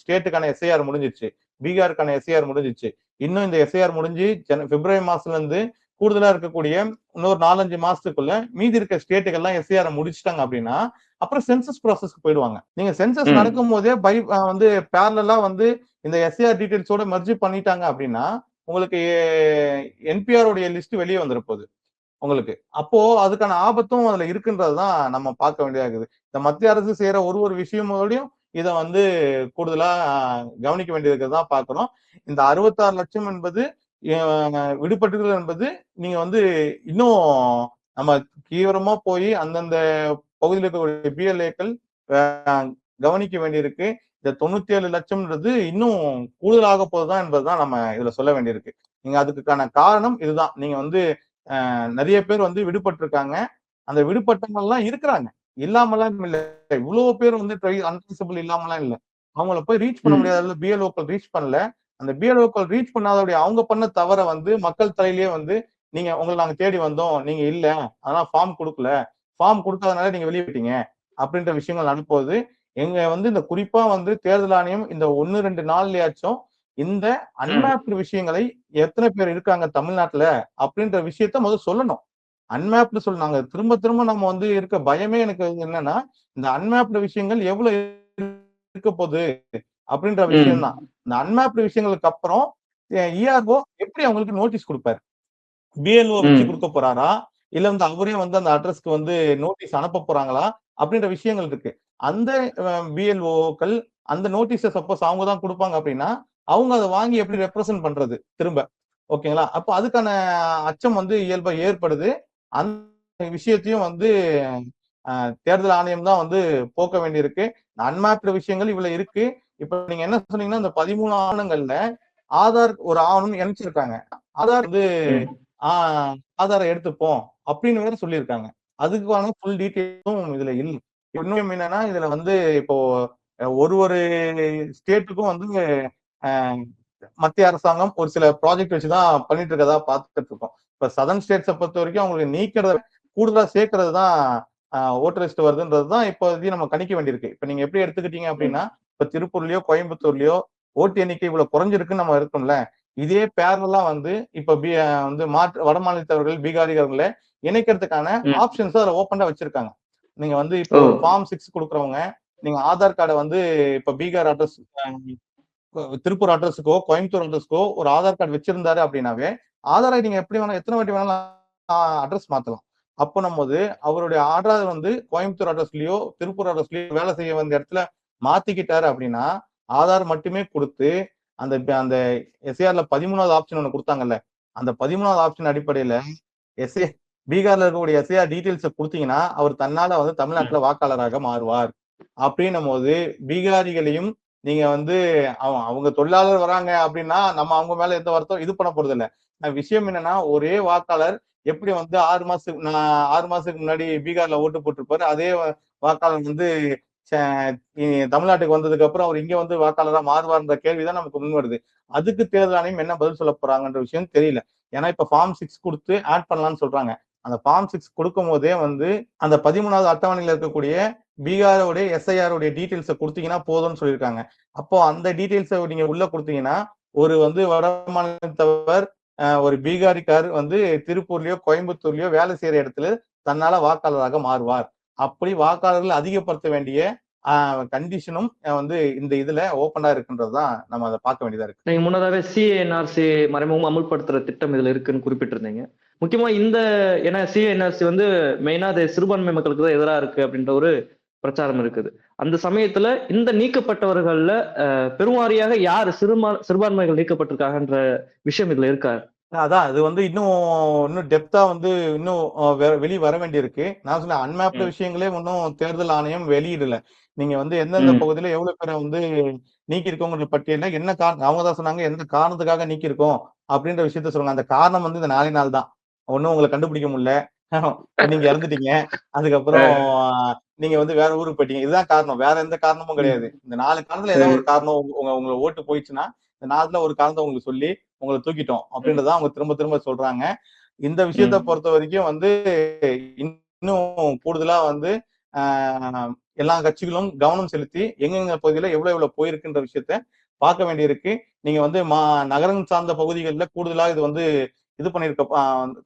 [SPEAKER 1] ஸ்டேட்டுக்கான எஸ்ஐஆர் முடிஞ்சிச்சு. பீகாருக்கான எஸ்ஐஆர் முடிஞ்சிச்சு. இன்னும் இந்த எஸ்ஐஆர் முடிஞ்சு ஜன பிப்ரவரி மாசத்துல இருந்து கூடுதலா இருக்கக்கூடிய இன்னொரு நாலஞ்சு மாசத்துக்குள்ள மீதி இருக்க ஸ்டேட்டுகள்லாம் எஸ்ஐஆர் முடிச்சிட்டாங்க அப்படின்னா அப்புறம் சென்சஸ் ப்ராசஸ்க்கு போயிடுவாங்க. நீங்க சென்சஸ். நடக்கும் போதே பை வந்து பேரலா வந்து இந்த எஸ்ஐஆர் டீடைல்ஸோட மெர்ஜ் பண்ணிட்டாங்க அப்படின்னா உங்களுக்கு என்பிஆர் உடைய லிஸ்ட் வெளியே வந்துட போகுது. உங்களுக்கு. அப்போ அதுக்கான ஆபத்தும் அதுல இருக்குன்றதுதான் நம்ம பார்க்க வேண்டியதா இருக்குது இந்த மத்திய அரசு செய்யற ஒரு ஒரு விஷயமோடையும் இதை வந்து கூடுதலா கவனிக்க வேண்டியதுக்கு தான் பார்க்கிறோம். இந்த அறுபத்தாறு லட்சம் என்பது அஹ், விடுபட்டுகள் என்பது நீங்க வந்து இன்னும் நம்ம தீவிரமா போய் அந்தந்த பகுதியில் இருக்கக்கூடிய பிஎல்ஏக்கள் கவனிக்க வேண்டியிருக்கு. இந்த தொண்ணூத்தி ஏழு லட்சம்ன்றது இன்னும் கூடுதலாக போகுதுதான் என்பதுதான் நம்ம இதுல சொல்ல வேண்டியிருக்கு. நீங்க அதுக்கான காரணம் இதுதான். நீங்க வந்து நிறைய பேர் வந்து விடுபட்டிருக்காங்க. அந்த விடுபட்டவங்க எல்லாம் இருக்கிறாங்க. இல்லாமலாம் இல்ல. இவ்வளவு பேர் வந்து அன்ட்ரேசபிள் இல்லாமலாம் இல்ல. அவங்கள போய் ரீச் பண்ண. முடியாத பிஎல்ஓக்கள் ரீச் பண்ணல. அந்த பிஎல்ஓக்கள் ரீச் பண்ணாதபடி அவங்க பண்ண தவற வந்து மக்கள் தலையிலேயே வந்து நீங்க உங்களை நாங்க தேடி வந்தோம். நீங்க இல்ல. அதனால ஃபார்ம் கொடுக்கல. ஃபார்ம் கொடுக்காதனால நீங்க வெளியே விட்டீங்க அப்படின்ற விஷயங்கள் நடப்போகுது. எங்க வந்து இந்த குறிப்பா வந்து தேர்தல் ஆணையம் இந்த ஒன்னு ரெண்டு நாள்லயாச்சும் இந்த அன்மேப்டு விஷயங்களை எத்தனை பேர் இருக்காங்க தமிழ்நாட்டுல அப்படின்ற விஷயத்த முதல்ல சொல்லணும். அன்மேப்டு சொல்ல நாங்க திரும்ப திரும்ப நம்ம வந்து இருக்க பயமே எனக்கு என்னன்னா இந்த அன்மேப்டு விஷயங்கள் எவ்வளவு இருக்க போகுது? அப்படின்ற விஷயம் தான் இந்த அன்மேப்டு விஷயங்களுக்கு அப்புறம் இஆர்ஓ எப்படி அவங்களுக்கு நோட்டீஸ் கொடுப்பாரு? பிஎல்ஓ வச்சு. கொடுக்க போறாரா? இல்ல வந்து அவரே வந்து அந்த அட்ரஸ்க்கு வந்து நோட்டீஸ் அனுப்ப போறாங்களா? அப்படின்ற விஷயங்கள் இருக்கு. அந்த பிஎல்ஓக்கள் அந்த நோட்டீஸை சப்போஸ் அவங்க தான் கொடுப்பாங்க அப்படின்னா அவங்க அதை வாங்கி எப்படி ரெப்ரசென்ட் பண்றது? திரும்ப. ஓகேங்களா? அப்போ அதுக்கான அச்சம் வந்து இயல்பா ஏற்படுது. அந்த விஷயத்தையும் வந்து தேர்தல் ஆணையம் தான் வந்து போக்க வேண்டியிருக்கு. அன்மேப்டு விஷயங்கள் இவ்வளவு இருக்கு. இப்ப நீங்க என்ன சொன்னீங்கன்னா இந்த பதிமூணு ஆவணங்கள்ல ஆதார் ஒரு ஆவணம் இணைச்சிருக்காங்க. ஆதார் வந்து. ஆஹ் ஆதாரம் எடுத்துப்போம் அப்படின்னு வேற சொல்லியிருக்காங்க. அதுக்கான ஃபுல் டீட்டெயிலும் இதுல இல்லை இன்னும் என்னன்னா இதுல வந்து இப்போ ஒரு ஒரு ஸ்டேட்டுக்கும் வந்து மத்திய அரசாங்கம் ஒரு சில ப்ராஜெக்ட் வச்சுதான் பண்ணிட்டு இருக்கதா பார்த்துட்டு இருக்கோம் இப்ப சதர்ன் ஸ்டேட்ஸை பொறுத்த வரைக்கும் அவங்களுக்கு நீக்கிறத கூடுதலா சேர்க்கறது தான் ஓட்டர் லிஸ்ட் வருதுன்றது தான் இப்போதைக்கு நம்ம கணிக்க வேண்டியிருக்கு. இப்ப நீங்க எப்படி எடுத்துக்கிட்டீங்க அப்படின்னா இப்ப திருப்பூர்லயோ கோயம்புத்தூர்லயோ ஓட்டு எண்ணிக்கை இவ்வளவு குறைஞ்சிருக்குன்னு நம்ம இருக்கோம்ல இதே பேரலா வந்து இப்ப பி வந்து மாற்று வட மாநிலத்தவர்கள் பீகாரிகர்களை இணைக்கிறதுக்கான. ஆப்ஷன்ஸ் அதுல ஓப்பனா வச்சிருக்காங்க நீங்க வந்து இப்போ. ஃபார்ம் சிக்ஸ் கொடுக்குறவங்க நீங்க ஆதார் கார்டை வந்து இப்ப பீகார் அட்ரஸ் திருப்பூர் அட்ரஸுக்கோ கோயம்புத்தூர் அட்ரஸ்க்கோ ஒரு ஆதார் கார்டு வச்சிருந்தாரு அப்படின்னாவே ஆதாரை நீங்க எப்படி வேணா எத்தனை வாட்டி வேணாலும் அட்ரஸ் மாத்தலாம் அப்போ போது அவருடைய ஆர்டர் வந்து கோயம்புத்தூர் அட்ரஸ்லயோ திருப்பூர் அட்ரஸ்லயோ வேலை செய்ய வந்த இடத்துல மாத்திக்கிட்டாரு அப்படின்னா ஆதார் மட்டுமே கொடுத்து அந்த அந்த எஸ்ஏஆர்ல பதிமூணாவது ஆப்ஷன் ஒண்ணு கொடுத்தாங்கல்ல அந்த பதிமூணாவது ஆப்ஷன் அடிப்படையில எஸ்ஏ பீகார்ல இருக்கக்கூடிய எஸ்ஏஆர் டீடைல்ஸ் கொடுத்தீங்கன்னா அவர் தன்னால வந்து தமிழ்நாட்டுல வாக்காளராக மாறுவார். அப்படின்னும் போது பீகாரிகளையும் நீங்க வந்து அவங்க அவங்க தொழிலாளர் வராங்க அப்படின்னா நம்ம அவங்க மேல எந்த வருத்தம் இது பண்ண போறது இல்லை. விஷயம் என்னன்னா ஒரே வாக்காளர் எப்படி வந்து ஆறு மாசத்துக்கு நான் ஆறு மாசத்துக்கு முன்னாடி பீகார்ல ஓட்டு போட்டிருப்பாரு அதே வாக்காளர் வந்து தமிழ்நாட்டுக்கு வந்ததுக்கு அப்புறம் அவர் இங்க வந்து வாக்காளராக மாறுவார்ன்ற கேள்விதான் நமக்கு முன் வருது. அதுக்கு தேர்தல் ஆணையம் என்ன பதில் சொல்ல போறாங்கன்ற விஷயம் தெரியல. ஏன்னா இப்ப ஃபார்ம் சிக்ஸ் கொடுத்து ஆட் பண்ணலாம்னு சொல்றாங்க. அந்த ஃபார்ம் சிக்ஸ் கொடுக்கும் போதே வந்து அந்த பதிமூணாவது அட்டவணையில் இருக்கக்கூடிய பீகாரோடைய எஸ்ஐஆருடைய டீட்டெயில்ஸை கொடுத்தீங்கன்னா போதும்னு சொல்லியிருக்காங்க. அப்போ அந்த டீட்டெயில்ஸை நீங்க உள்ள கொடுத்தீங்கன்னா ஒரு வந்து வட மாநிலத்தவர் ஒரு பீகாரிக்கார் வந்து திருப்பூர்லயோ கோயம்புத்தூர்லயோ வேலை செய்யற இடத்துல தன்னால வாக்காளராக மாறுவார். அப்படி வாக்காளர்கள் அதிகப்படுத்த வேண்டிய கண்டிஷனும் வந்து இந்த இதுல ஓப்பனா இருக்குன்றதுதான் நம்ம அதை பார்க்க வேண்டியதா இருக்கு.
[SPEAKER 2] நீங்க முன்னதாவே சிஏஎன்ஆர்சி மறைமுகம் அமல்படுத்துற திட்டம் இதுல இருக்குன்னு குறிப்பிட்டிருந்தீங்க. முக்கியமா இந்த ஏன்னா சிஏஎன்ஆர்சி வந்து மெயினா அது சிறுபான்மை மக்களுக்கு தான் எதிராக இருக்கு அப்படின்ற ஒரு பிரச்சாரம் இருக்குது. அந்த சமயத்துல இந்த நீக்கப்பட்டவர்கள்ல பெருமாரியாக பெருவாரியாக யார் சிறுமா சிறுபான்மைகள் நீக்கப்பட்டிருக்காங்கன்ற விஷயம் இதுல இருக்காரு
[SPEAKER 1] அதான் அது வந்து இன்னும் இன்னும் டெப்தா வந்து இன்னும் வெளிய வர வேண்டியிருக்கு. நான் சொன்ன அன்மேப்டு. விஷயங்களே இன்னும் தேர்தல் ஆணையம் வெளியிடல. நீங்க வந்து எந்தெந்த. பகுதியில எவ்வளவு பேரை வந்து நீக்கி இருக்கோங்கிற பட்டியல என்ன காரணம் அவங்க தான் சொன்னாங்க எந்த காரணத்துக்காக நீக்கி இருக்கோம் அப்படின்ற விஷயத்த சொல்லுங்க. அந்த காரணம் வந்து இந்த நாலே நாள் தான். ஒன்னும் உங்களை கண்டுபிடிக்க முடியல. நீங்க இறந்துட்டீங்க. அதுக்கப்புறம் நீங்க வந்து வேற ஊருக்கு போயிட்டீங்க. இதுதான் காரணம். வேற எந்த காரணமும் கிடையாது. இந்த நாலு காரணத்துல ஏதாவது ஒரு காரணம் உங்க- உங்களை ஓட்டு போயிடுச்சுன்னா நாலுல ஒரு காரணத்தை உங்களுக்கு சொல்லி உங்களை தூக்கிட்டோம் அப்படின்றத அவங்க திரும்ப திரும்ப சொல்றாங்க. இந்த விஷயத்த. பொறுத்த வரைக்கும் வந்து இன்னும் கூடுதலா வந்து ஆஹ், எல்லா கட்சிகளும் கவனம் செலுத்தி எங்கெங்க பகுதியில எவ்வளவு எவ்வளவு போயிருக்குன்ற விஷயத்த பார்க்க வேண்டியிருக்கு. நீங்க வந்து மா நகரம் சார்ந்த பகுதிகளில் கூடுதலா இது வந்து இது பண்ணிருக்க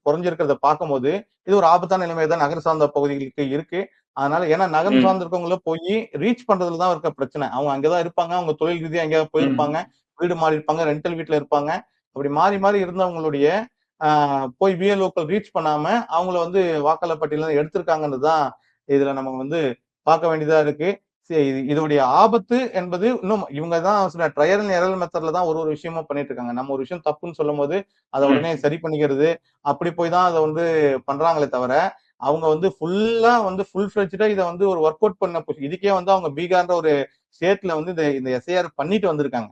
[SPEAKER 1] குறைஞ்சிருக்கிறத பார்க்கும்போது இது ஒரு ஆபத்தான நிலைமை தான் நகர் சார்ந்த பகுதிகளுக்கு இருக்கு. அதனால ஏன்னா நகரம்
[SPEAKER 2] ம்.
[SPEAKER 1] சார்ந்த இருக்கவங்கள போய் ரீச் பண்றதுல தான் இருக்க பிரச்சனை. அவங்க அங்கதான் இருப்பாங்க. அவங்க தொழில் ரீதியா எங்கேயாவது போயிருப்பாங்க. வீடு மாறி இருப்பாங்க ரெண்டல் வீட்ல இருப்பாங்க. அப்படி மாறி மாறி இருந்தவங்களுடைய போய் விஎல்ஓக்கள் ரீச் பண்ணாம அவங்கள வந்து வாக்காளர் பட்டியல எடுத்திருக்காங்கன்னு தான் இதுல நம்ம வந்து பார்க்க வேண்டியதா இருக்கு. இதோடைய ஆபத்து என்பது இன்னும் இவங்க தான் சில ட்ரையல் அண்ட் எரல் மெத்தட்ல தான் ஒரு ஒரு விஷயமா பண்ணிட்டு இருக்காங்க. நம்ம ஒரு விஷயம் தப்புன்னு சொல்லும் போது அதை. உடனே சரி பண்ணிக்கிறது அப்படி போய் தான் அதை வந்து பண்றாங்களே தவிர அவங்க வந்து ஃபுல்லா வந்து ஃபுல் ஃபிளெஜ்டா இதை வந்து ஒரு ஒர்க் அவுட் பண்ண இதுக்கே வந்து அவங்க பீகார்ன்ற ஒரு ஸ்டேட்ல வந்து இந்த இந்த எஸ்ஐஆர் பண்ணிட்டு வந்திருக்காங்க.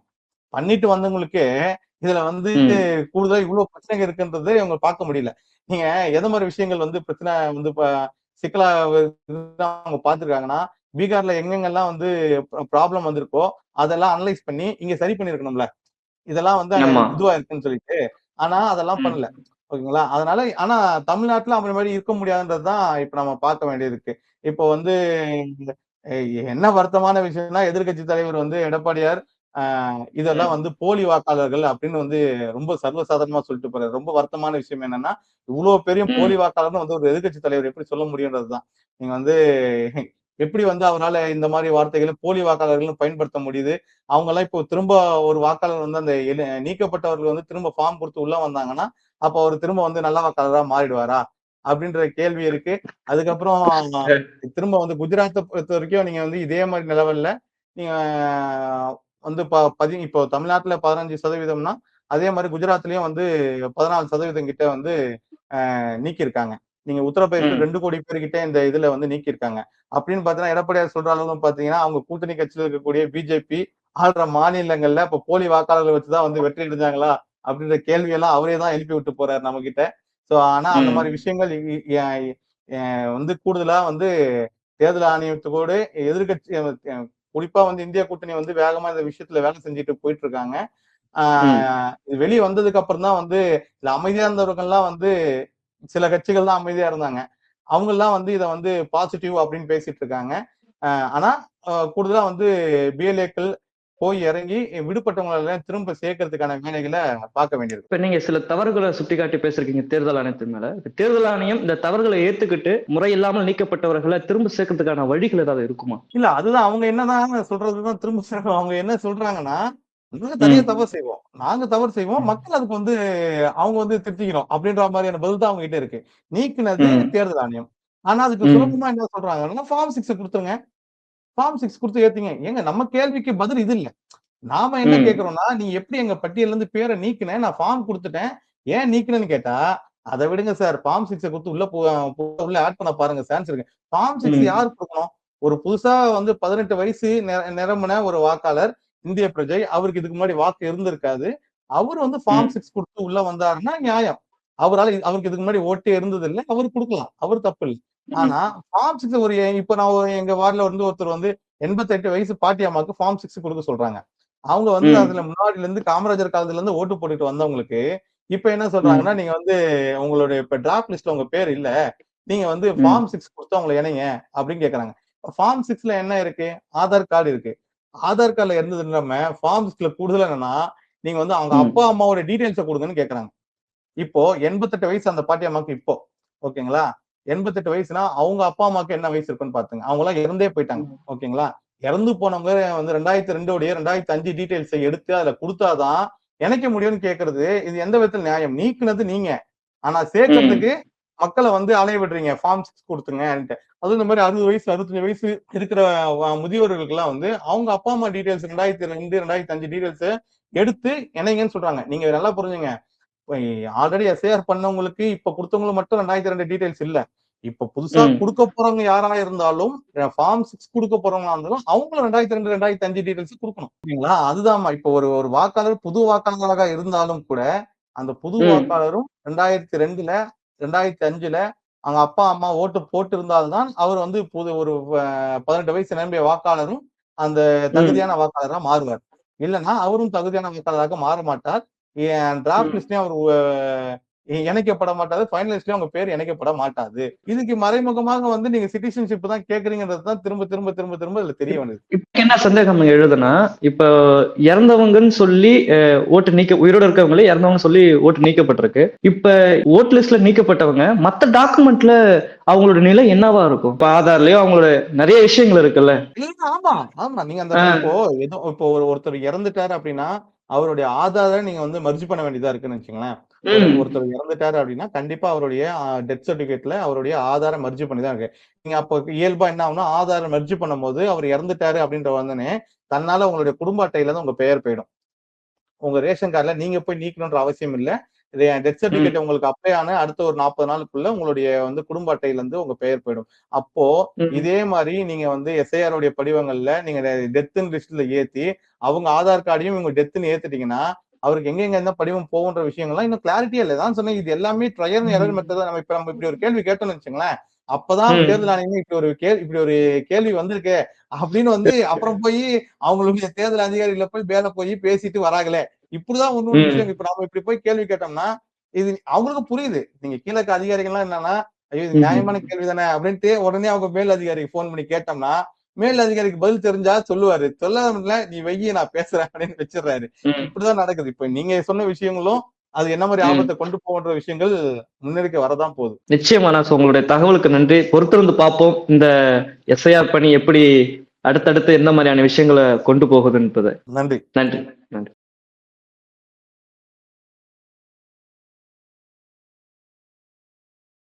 [SPEAKER 1] பண்ணிட்டு வந்தவங்களுக்கு இதுல வந்து. கூடுதலா இவ்வளவு பிரச்சனைகள் இருக்குன்றது இவங்க பார்க்க முடியல நீங்க எந்த மாதிரி விஷயங்கள் வந்து பிரச்சனை வந்து சிக்கலா அவங்க பார்த்திருக்காங்கன்னா பீகார்ல எங்கெங்கெல்லாம் வந்து ப்ராப்ளம் வந்திருக்கோ அதெல்லாம் அனலைஸ் பண்ணி இங்க சரி பண்ணிருக்கணும்ல இதெல்லாம் வந்து. இதுவா இருக்குன்னு சொல்லிட்டு ஆனா அதெல்லாம். பண்ணல ஓகேங்களா அதனால ஆனா தமிழ்நாட்டுல அப்படி மாதிரி இருக்க முடியாதுன்றதுதான் இப்ப நம்ம பார்க்க வேண்டியது இருக்கு இப்போ வந்து என்ன வருத்தமான விஷயம்னா எதிர்க்கட்சி தலைவர் வந்து எடப்பாடியார் இதெல்லாம். வந்து போலி வாக்காளர்கள் அப்படின்னு வந்து ரொம்ப சர்வசாதாரணமா சொல்லிட்டு போறாரு. ரொம்ப வருத்தமான விஷயம் என்னன்னா இவ்வளவு பெரிய. போலி வாக்காளர்னு வந்து ஒரு எதிர்க்கட்சி தலைவர் எப்படி சொல்ல முடியுன்றதுதான். நீங்க வந்து எப்படி வந்து அவரால இந்த மாதிரி வார்த்தைகளை போலி வாக்காளர்கள் பயன்படுத்த முடியுது? அவங்க எல்லாம் இப்போ திரும்ப ஒரு வாக்காளர் வந்து அந்த நீக்கப்பட்டவர்கள் வந்து திரும்ப ஃபார்ம் கொடுத்து உள்ள வந்தாங்கன்னா அப்ப அவர் திரும்ப வந்து நல்ல வாக்காளரா மாறிடுவாரா? அப்படின்ற கேள்வி இருக்கு. அதுக்கப்புறம் திரும்ப வந்து குஜராத்தை பொறுத்த வரைக்கும் நீங்க வந்து இதே மாதிரி நிலவல்ல. நீங்க வந்து ப- பதி இப்போ தமிழ்நாட்டுல பதினஞ்சு சதவீதம்னா அதே மாதிரி குஜராத்லயும் வந்து பதினாலு சதவீதம் கிட்ட வந்து நீக்கியிருக்காங்க நீங்க உத்தரப்பிரதேச. ரெண்டு கோடி பேர்கிட்ட இந்த இதுல வந்து நீக்கியிருக்காங்க அப்படின்னு பாத்தீங்கன்னா எடப்பாடியார் சொல்ற அளவு பாத்தீங்கன்னா அவங்க கூட்டணி கட்சியில் இருக்கக்கூடிய பிஜேபி ஆள்ற மாநிலங்கள்ல இப்ப போலி வாக்காளர்கள் வச்சுதான் வந்து வெற்றி அடைஞ்சாங்களா அப்படின்ற கேள்வி எல்லாம் அவரே தான் எழுப்பி விட்டு போறாரு நம்ம கிட்ட சோ ஆனா அந்த. மாதிரி விஷயங்கள் வந்து கூடுதலா வந்து தேர்தல் ஆணையத்தோடு எதிர்கட்சி குறிப்பா வந்து இந்தியா கூட்டணி வந்து வேகமா இந்த விஷயத்துல வேலை செஞ்சுட்டு போயிட்டு இருக்காங்க ஆஹ் இது வெளியே வந்ததுக்கு அப்புறம் தான் வந்து இதுல அமைதியா இருந்தவர்கள்லாம் வந்து சில கட்சிகள் தான் அமைதியா இருந்தாங்க. அவங்க எல்லாம் வந்து இதை வந்து பாசிட்டிவ் அப்படின்னு பேசிட்டு இருக்காங்க ஆனா கூடுதலா வந்து பிஎல்ஏக்கள் போய் இறங்கி விடுபட்டவங்களை எல்லாம் திரும்ப சேர்க்கறதுக்கான வேலைகளை பார்க்க வேண்டியிருக்கு
[SPEAKER 2] இப்ப நீங்க சில தவறுகளை சுட்டிக்காட்டி பேசிருக்கீங்க தேர்தல் ஆணையத்தின் மேல தேர்தல் ஆணையம் இந்த தவறுகளை ஏத்துக்கிட்டு முறையில்லாமல் நீக்கப்பட்டவர்களை திரும்ப சேர்க்கறதுக்கான வழிகள் ஏதாவது இருக்குமா
[SPEAKER 1] இல்ல அதுதான் அவங்க என்னதான் சொல்றதுதான் திரும்ப சொல்றாங்க. அவங்க என்ன சொல்றாங்கன்னா நாங்க தனியா. தவறு செய்வோம் நாங்க தவறு செய்வோம். மக்கள் அதுக்கு வந்து அவங்க வந்து திருத்திக்கணும் அப்படின்ற மாதிரியான பதில் தான் அவங்க கிட்ட இருக்கு நீக்குனது. தேர்தல் ஆணையம் ஆனா அதுக்கு. சுலபமா என்ன சொல்றாங்கன்னா ஃபார்ம் சிக்ஸ் கொடுத்துருங்க ஃபார்ம் சிக்ஸ் கொடுத்து ஏத்தீங்க. ஏங்க நம்ம கேள்விக்கு பதில் இது இல்ல. நாம என்ன. கேக்குறோம்னா நீ எப்படி எங்க பட்டியல்ல இருந்து பேரை நீக்கின? நான் ஃபார்ம் கொடுத்துட்டேன். ஏன் நீக்கினேன்னு கேட்டா அதை விடுங்க சார் ஃபார்ம் சிக்ஸை கொடுத்து உள்ள உள்ள ஆட் பண்ண பாருங்க சான்ஸ் இருக்கு. Form six. யாருக்கு கொடுக்கணும்? ஒரு புதுசா வந்து பதினெட்டு வயசு நிர- நிரம்பின ஒரு வாக்காளர் இந்திய பிரஜை அவருக்கு இதுக்கு முன்னாடி வாக்கு இருந்திருக்காது. அவர் வந்து ஃபார்ம். சிக்ஸ் கொடுத்து உள்ள வந்தாருன்னா நியாயம். அவரால் அவருக்கு இதுக்கு முன்னாடி ஓட்டே இருந்தது இல்லை அவர் கொடுக்கலாம் அவர் தப்பு இல்லை. ஆனா ஃபார்ம் சிக்ஸ் ஒரு இப்ப நான் எங்க வார்டுல வந்து ஒருத்தர் வந்து எண்பத்தெட்டு வயசு பாட்டி அம்மாக்கு ஃபார்ம் சிக்ஸ் கொடுக்க சொல்றாங்க அவங்க வந்து. அதுல முன்னாடில இருந்து காமராஜர் காலத்துல இருந்து ஓட்டு போட்டுட்டு வந்தவங்களுக்கு இப்ப என்ன. சொல்றாங்கன்னா நீங்க வந்து உங்களுடைய இப்ப டிராப் லிஸ்ட்ல உங்க பேர் இல்ல நீங்க வந்து. ஃபார்ம் சிக்ஸ் கொடுத்து அவங்களை இணைங்க அப்படின்னு கேக்குறாங்க ஃபார்ம் சிக்ஸ்ல என்ன இருக்கு ஆதார் கார்டு இருக்கு ஆதார் கார்டுல இருந்தது இல்லாம ஃபார்ம் சிக்ஸ்ல கூடுதல் என்னன்னா நீங்க வந்து அவங்க. அப்பா அம்மாவோட டீடைல்ஸை கொடுங்கன்னு கேக்குறாங்க இப்போ எண்பத்தெட்டு வயசு அந்த பாட்டி அம்மாக்கு இப்போ ஓகேங்களா? எண்பத்தெட்டு வயசுனா அவங்க அப்பா அம்மாக்கு என்ன வயசு இருக்குன்னு பாத்துங்க. அவங்க எல்லாம் இறந்தே போயிட்டாங்க. ஓகேங்களா? இறந்து போனவங்க வந்து ரெண்டாயிரத்தி ரெண்டோடைய ரெண்டாயிரத்தி அஞ்சு டீடைல்ஸை எடுத்து அதுல கொடுத்தாதான் இணைக்க முடியும்னு கேக்குறது? இது எந்த விதத்துல நியாயம்? நீக்குனது நீங்க. ஆனா. சேர்க்கறதுக்கு மக்களை வந்து அலைய விடுறீங்க. ஃபார்ம் சிக்ஸ் கொடுத்துருங்க அதுவும் இந்த மாதிரி அறுபது வயசு அறுபத்தஞ்சு வயசு இருக்கிற முதியோர்களுக்கு எல்லாம் வந்து அவங்க அப்பா அம்மா டீடைல்ஸ் ரெண்டாயிரத்தி ரெண்டு ரெண்டாயிரத்தி அஞ்சு டீடைல்ஸ் எடுத்து இணைங்கன்னு சொல்றாங்க. நீங்க நல்லா புரிஞ்சுங்க. ஆல்ரெடி எஸ்ஐஆர் பண்ணவங்களுக்கு இப்ப கொடுத்தவங்களுக்கு மட்டும் ரெண்டாயிரத்தி ரெண்டு டீடைல்ஸ் இல்ல. இப்ப புதுசா. கொடுக்க போறவங்க யாரா இருந்தாலும் ஃபார்ம் சிக்ஸ் கொடுக்க போறவங்களா இருந்தாலும் அவங்களும் ரெண்டாயிரத்தி ரெண்டு ரெண்டாயிரத்தி அஞ்சு டீடைல்ஸ் கொடுக்கணும். சரிங்களா? அதுதான் இப்ப ஒரு ஒரு வாக்காளர் புது வாக்காளராக இருந்தாலும் கூட அந்த புது. வாக்காளரும் ரெண்டாயிரத்தி ரெண்டுல ரெண்டாயிரத்தி அஞ்சுல அவங்க அப்பா அம்மா ஓட்டு போட்டு இருந்தால்தான் அவர் வந்து புது ஒரு பதினெட்டு வயசு நிரம்பிய வாக்காளரும் அந்த தகுதியான வாக்காளரா மாறுவார். இல்லைன்னா அவரும் தகுதியான வாக்காளராக மாற மாட்டார். டிராஃப்ட். லிஸ்ட்லயும் அவர் இணைக்கப்பட மாட்டாது ஃபைனல் லிஸ்ட்லயும் அவங்க பேர் இணைக்கப்பட மாட்டாது இதுக்கு மறைமுகமாக வந்து நீங்க சிட்டிசன்ஷிப் தான் கேக்குறீங்கன்றது தான் திரும்ப திரும்ப திரும்ப திரும்ப இதுல தெரிய வந்தது.
[SPEAKER 2] இப்ப என்ன சந்தேகம் எழுதுனா இப்ப இறந்தவங்கன்னு சொல்லி ஓட்டு நீக்க உயிரோட இருக்கவங்களே இறந்தவங்க சொல்லி ஓட்டு நீக்கப்பட்டிருக்கு. இப்ப ஓட் லிஸ்ட்ல நீக்கப்பட்டவங்க மத்த டாக்குமெண்ட்ல அவங்களோட நிலை என்னவா இருக்கும்? இப்ப ஆதார்லயோ அவங்களோட நிறைய விஷயங்கள் இருக்குல்ல.
[SPEAKER 1] ஆமா ஆமா. நீங்க அந்த. இப்போ ஏதோ இப்போ ஒரு ஒருத்தர் இறந்துட்டாரு அப்படின்னா அவருடைய ஆதாரை நீங்க வந்து மர்ஜ் பண்ண வேண்டியதா இருக்குன்னு வச்சுங்களேன். ஒருத்தர் இறந்துட்டாரு அப்படின்னா கண்டிப்பா அவருடைய டெத் சர்டிபிகேட்ல அவருடைய ஆதாரை மர்ஜ் பண்ணி தான் இருக்கு. நீங்க அப்போ இயல்பா என்ன ஆகும்னா ஆதாரை மர்ஜ் பண்ணும்போது அவர் இறந்துட்டாரு அப்படின்ற வந்தனே தன்னால உங்களுடைய குடும்ப அட்டையில தான் உங்க பெயர் போயிடும். உங்க ரேஷன் கார்டுல நீங்க போய் நீக்கணுன்ற அவசியம் இல்ல. டெத் சர்டிபிகேட் உங்களுக்கு அப்ளை ஆன அடுத்த ஒரு நாற்பது நாளுக்குள்ள உங்களுடைய வந்து குடும்ப அட்டையில இருந்து உங்க பெயர் போயிடும் அப்போ. இதே மாதிரி நீங்க வந்து எஸ்ஐஆர் உடைய படிவங்கள்ல நீங்க டெத்துன்னு லிஸ்ட்ல ஏத்தி அவங்க ஆதார் கார்டையும் இவங்க டெத்துன்னு ஏத்துட்டீங்கன்னா அவருக்கு எங்க எங்க எந்த படிவம் போகுன்ற விஷயங்கள்லாம் இன்னும் கிளாரிட்டியா இல்லை தான் சொன்னேன் இது எல்லாமே ட்ரையல் எரர். மெத்தட் நம்ம இப்ப நம்ம இப்படி ஒரு கேள்வி கேட்டோம்னு வச்சுங்களேன் அப்பதான். தேர்தல் ஆணையம் இப்படி ஒரு கேள்வி இப்படி ஒரு கேள்வி வந்திருக்கு அப்படின்னு வந்து அப்புறம் போய் அவங்களுடைய தேர்தல் அதிகாரிகளை போய் மேல போய் பேசிட்டு வராங்களே இப்படிதான் ஒண்ணு. விஷயம். இப்ப நம்ம இப்படி போய் கேள்வி கேட்டோம்னா இது அவங்களுக்கு புரியுது. நீங்க கீழே இருக்க அதிகாரிகள்லாம் என்னன்னா ஐயோ இது. நியாயமான கேள்வி தானே அப்படின்ட்டு உடனே அவங்க மேல் அதிகாரிக்கு ஃபோன் பண்ணி கேட்டோம்னா மேல் அதிகாரிக்கு பதில் தெரிஞ்சா சொல்லுவாரு. சொல்லாமல நீ வெய்ய நான் பேசுறேன் அப்படின்னு வச்சிடுறாரு. இப்படிதான் நடக்குது. இப்ப நீங்க சொன்ன விஷயங்களும் அது என்ன மாதிரி. ஆபத்தை கொண்டு போகின்ற விஷயங்கள் முன்னெடுக்க வரதான் போகுது.
[SPEAKER 2] நிச்சயமா நான் உங்களுடைய தகவலுக்கு நன்றி. பொறுத்திருந்து பார்ப்போம். இந்த எஸ்ஐஆர் பணி எப்படி அடுத்தடுத்து எந்த மாதிரியான விஷயங்களை கொண்டு போகுது என்பது.
[SPEAKER 1] நன்றி.
[SPEAKER 2] நன்றி.